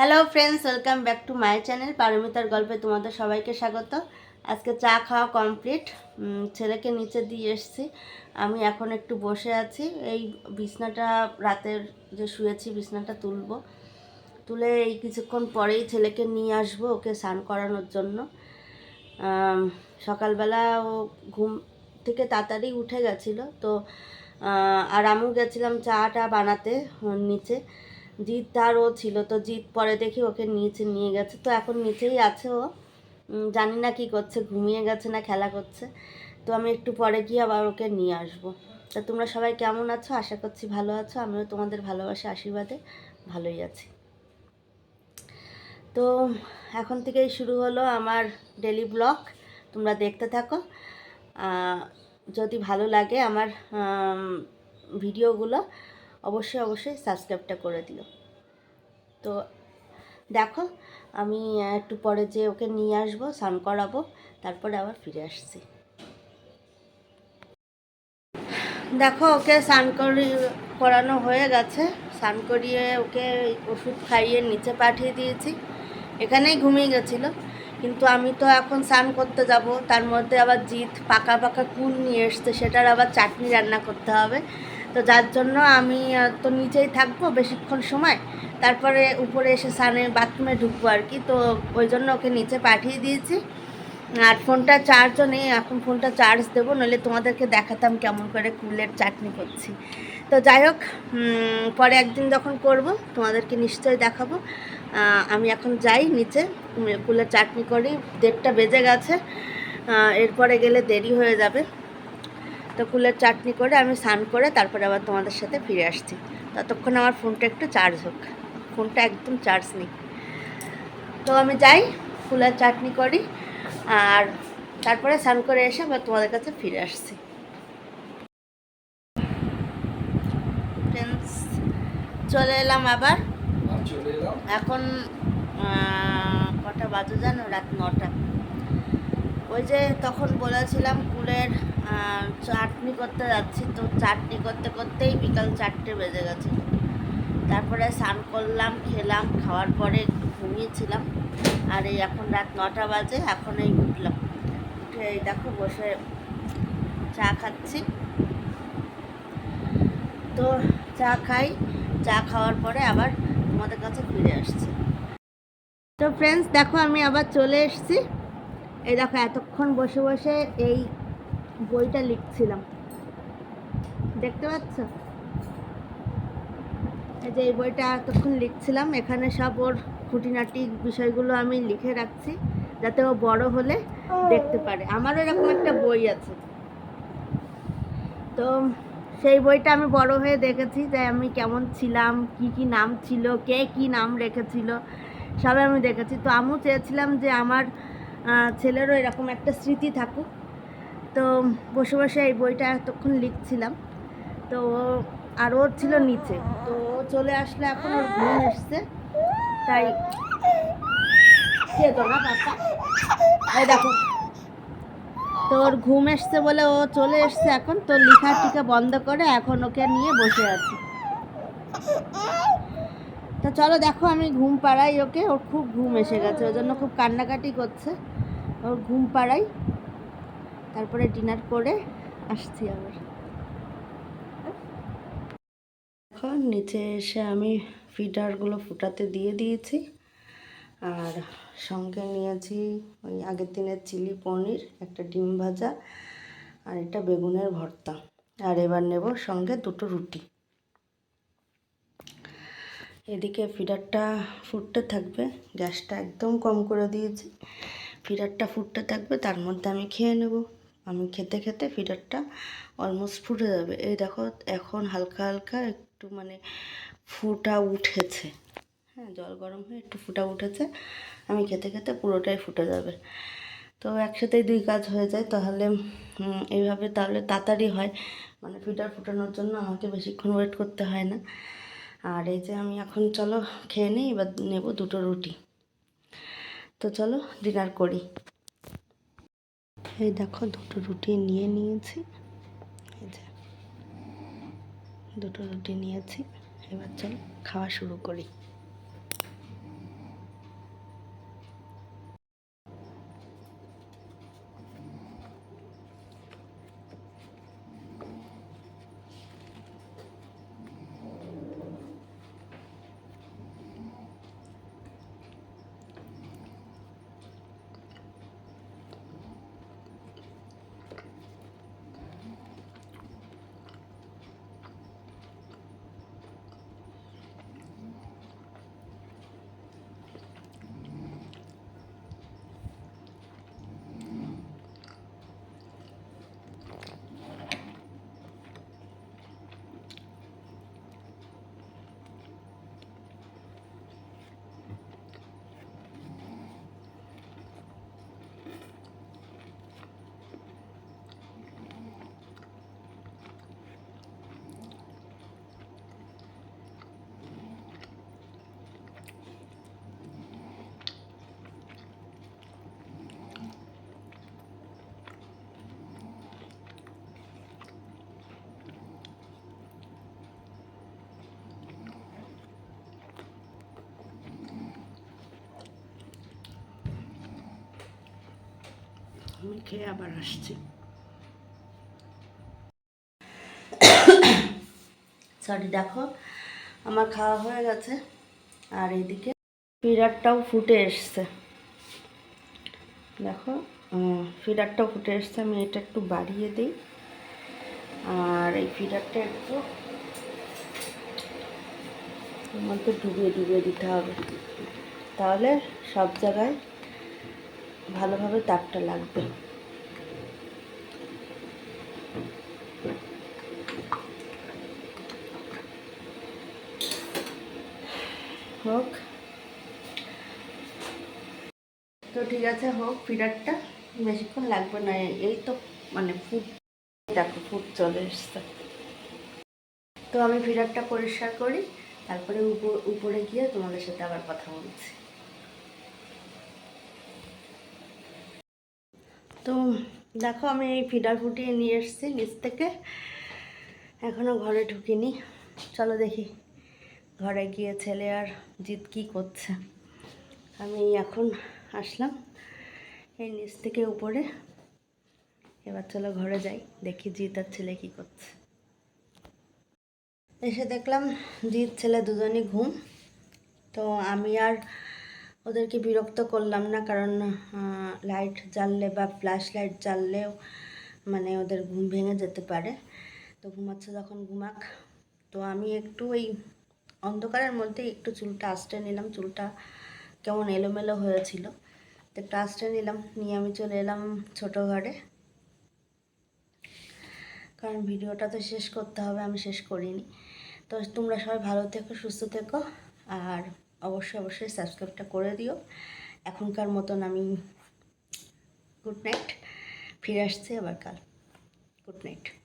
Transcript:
Hello friends welcome back to my channel পারমিতার গল্পে তোমাদের সবাইকে স্বাগত। আজকে চা খাওয়া কমপ্লিট ছেলেকে নিচে দিয়ে এসেছি। আমি এখন একটু বসে আছি। এই বিছনাটা রাতের যে শুয়েছি, বিছনাটা তুলব। তুলে এই কিছুক্ষণ পরেই ছেলেকে নিয়ে আসব ওকে স্নান করানোর জন্য। সকালবেলা ও ঘুম থেকে তাড়াতাড়ি উঠে গেছিল। তো আর আমিও গেছিলাম চাটা বানাতে নিচে। জিৎ তার ও ছিল। তো জিৎ পরে দেখি ওকে নিচে নিয়ে গেছে। তো এখন নিচেই আছে ও। জানি না কি করছে ঘুমিয়ে গেছে না খেলা করছে। তো আমি একটু পরে গিয়ে আবার ওকে নিয়ে আসব। তা তোমরা সবাই কেমন আছো? আশা করছি ভালো আছো। আমিও তোমাদের ভালোবাসা আশীর্বাদে ভালোই আছি। তো এখন থেকেই শুরু হলো আমার ডেলি ব্লগ তোমরা দেখতে থাকো। যদি ভালো লাগে আমার আম, ভিডিওগুলো অবশ্যই অবশ্যই সাবস্ক্রাইবটা করে দিও। তো দেখো, আমি একটু পরে যে ওকে নিয়ে আসব, স্নান করাবো, তারপরে আবার ফিরে আসছি। দেখো, ওকে স্নান করি, করানো হয়ে গেছে। স্নান করিয়ে ওকে ওষুধ খাইয়ে নিচে পাঠিয়ে দিয়েছি। এখানেই ঘুমিয়ে গেছিল। কিন্তু আমি তো এখন স্নান করতে যাব, তার মধ্যে আবার জিত পাকা পাকা কুল নিয়ে এসছে, সেটার আবার চাটনি রান্না করতে হবে। তো যার জন্য আমি তো নিচেই থাকব বেশিক্ষণ সময়। তারপরে উপরে এসে স্নানে বাথরুমে ঢুকবো আর কি। তো ওই জন্য ওকে নিচে পাঠিয়ে দিয়েছি। আর ফোনটা চার্জও নেই, এখন ফোনটা চার্জ দেবো, নইলে তোমাদেরকে দেখাতাম কেমন করে কুলের চাটনি করছি। তো যাই হোক পরে একদিন যখন করব, তোমাদেরকে নিশ্চয়ই দেখাবো। আমি এখন যাই নিচে, কুলের চাটনি করি। দেড়টা বেজে গেছে এরপরে গেলে দেরি হয়ে যাবে। তো কুলের চাটনি করে আমি স্নান করে তারপরে আবার তোমাদের সাথে ফিরে আসছি। ততক্ষণ আমার ফোনটা একটু চার্জ হোক। ফোনটা একদম চার্জ নেই। তো আমি যাই কুলের চাটনি করি আর তারপরে স্নান করে এসে আবার তোমাদের কাছে ফিরে আসছি। চলে এলাম আবার। এলাম। এখন কটা বাজে জানো? রাত নটা। ওই যে তখন বলেছিলাম কুলের চাটনি করতে যাচ্ছি, তো চাটনি করতে করতেই বিকাল চারটে বেজে গেছে। তারপরে স্নান করলাম, খেলাম, খাওয়ার পরে ঘুমিয়েছিলাম। আর এই এখন রাত নটা বাজে এখন এই উঠলাম। উঠে এই দেখো বসে চা খাচ্ছি। তো চা খাই, চা খাওয়ার পরে আবার তোমাদের কাছে ফিরে আসছি। তো ফ্রেন্ডস দেখো আমি আবার চলে এসেছি। এই দেখো এতক্ষণ বসে বসে এই বইটা লিখছিলাম। দেখতে পাচ্ছ? এই যে এই বইটা এতক্ষণ লিখছিলাম এখানে সব ওর খুঁটিনাটি বিষয়গুলো আমি লিখে রাখছি যাতে ও বড় হলে দেখতে পারে। আমারও এরকম একটা বই আছে। তো সেই বইটা আমি বড় হয়ে দেখেছি যে আমি কেমন ছিলাম কি কি নাম ছিল কে কি নাম রেখেছিল সবাই আমি দেখেছি। তো আমিও চেয়েছিলাম যে আমার ছেলেরও এরকম একটা স্মৃতি থাকুক। তো বসে বসে এই বইটা এতক্ষণ লিখছিলাম। তো আর ওর ছিল নিচে। তো ও চলে আসলে এখন ওর ঘুম এসছে। তাই খেতো না, পাপা। দেখো। তো ওর ঘুম এসছে বলে ও চলে এসছে এখন। তো লেখা টিকা বন্ধ করে এখন ওকে নিয়ে বসে আছি। তো চলো দেখো আমি ঘুম পাড়াই ওকে, ওর খুব ঘুম এসে গেছে ওই জন্য খুব কান্নাকাটি করছে। ওর ঘুম পাড়াই, তারপরে ডিনার করে আসছি আবার। এখন নিচে এসে আমি ফিডারগুলো ফুটাতে দিয়ে দিয়েছি, আর সঙ্গে নিয়েছি ওই আগের দিনের চিলি পনির, একটা ডিম ভাজা, আর এটা বেগুনের ভর্তা। আর এবার নেব সঙ্গে দুটো রুটি। এদিকে ফিডারটা ফুটতে থাকবে, গ্যাসটা একদম কম করে দিয়েছি। ফিডারটা ফুটতে থাকবে, তার মধ্যে আমি খেয়ে নেব। আমি খেতে খেতে ফিডারটা অলমোস্ট ফুটে যাবে। এই দেখো, এখন হালকা হালকা একটু মানে ফুটা উঠেছে। হ্যাঁ জল গরম হয়ে একটু ফুটা উঠেছে। আমি খেতে খেতে পুরোটাই ফুটে যাবে। তো একসাথেই দুই কাজ হয়ে যায়। তাহলে এইভাবে তাহলে তাড়াতাড়ি হয়। মানে ফিডার ফুটানোর জন্য আমাকে বেশিক্ষণ ওয়েট করতে হয় না। আর এই যে আমি এখন চলো খেয়ে নিই, এবার নেব দুটো রুটি। তো চলো ডিনার করি। এই দেখো দুটো রুটি নিয়ে নিয়েছি। এই যে দুটো রুটি নিয়েছি, এবার চলো খাওয়া শুরু করি। আমি খেয়ে আবার আসছি সরি দেখো, আমার খাওয়া হয়ে গেছে, আর এইদিকে ফিডারটাও ফুটে এসছে। দেখো ফিডারটাও ফুটে এসছে, আমি এটা একটু বাড়িয়ে দিই। আর এই ফিডারটা একটু মধ্যে ডুবিয়ে ডুবিয়ে দিতে হবে। তাহলে সব জায়গায় ভালোভাবে তাপটা লাগবে। হোক। তো ঠিক আছে, হোক, ফিডারটা বেশিক্ষণ লাগবে না, এই তো মানে ফুট, দেখো ফুট চলে এসছে। তো আমি ফিডারটা পরিষ্কার করি, তারপরে উপর- উপরে গিয়ে তোমাদের সাথে আবার কথা বলছি। তো দেখো আমি এই ফিডার ফুটিয়ে নিয়ে এসেছি নিচ থেকে। এখনও ঘরে ঢুকিনি। চলো দেখি ঘরে গিয়ে ছেলে আর জিৎ কী করছে। আমি এখন আসলাম এই নিচ থেকে উপরে। এবার চলো ঘরে যাই, দেখি জিৎ আর ছেলে কী করছে। এসে দেখলাম জিৎ, ছেলে দুজনই ঘুম। তো আমি আর ওদেরকে বিরক্ত করলাম না, কারণ লাইট জ্বাললে বা ফ্ল্যাশ লাইট জ্বাললেও মানে ওদের ঘুম ভেঙে যেতে পারে। তো ঘুমাচ্ছে যখন ঘুমাক। তো আমি একটু ওই অন্ধকারের মধ্যে একটু চুলটা আঁচড়ে নিলাম। চুলটা কেমন এলোমেলো হয়েছিল। তো একটু আঁচড়ে নিলাম। নিয়ে আমি চলে এলাম ছোটো ঘরে। কারণ ভিডিওটা তো শেষ করতে হবে, আমি শেষ করিনি। তো তোমরা সবাই ভালো থেকো, সুস্থ থেকো। আর অবশ্যই অবশ্যই সাবস্ক্রাইবটা করে দিও। এখনকার মতন আমি গুড নাইট। ফিরে আসছি আবার কাল। Good night.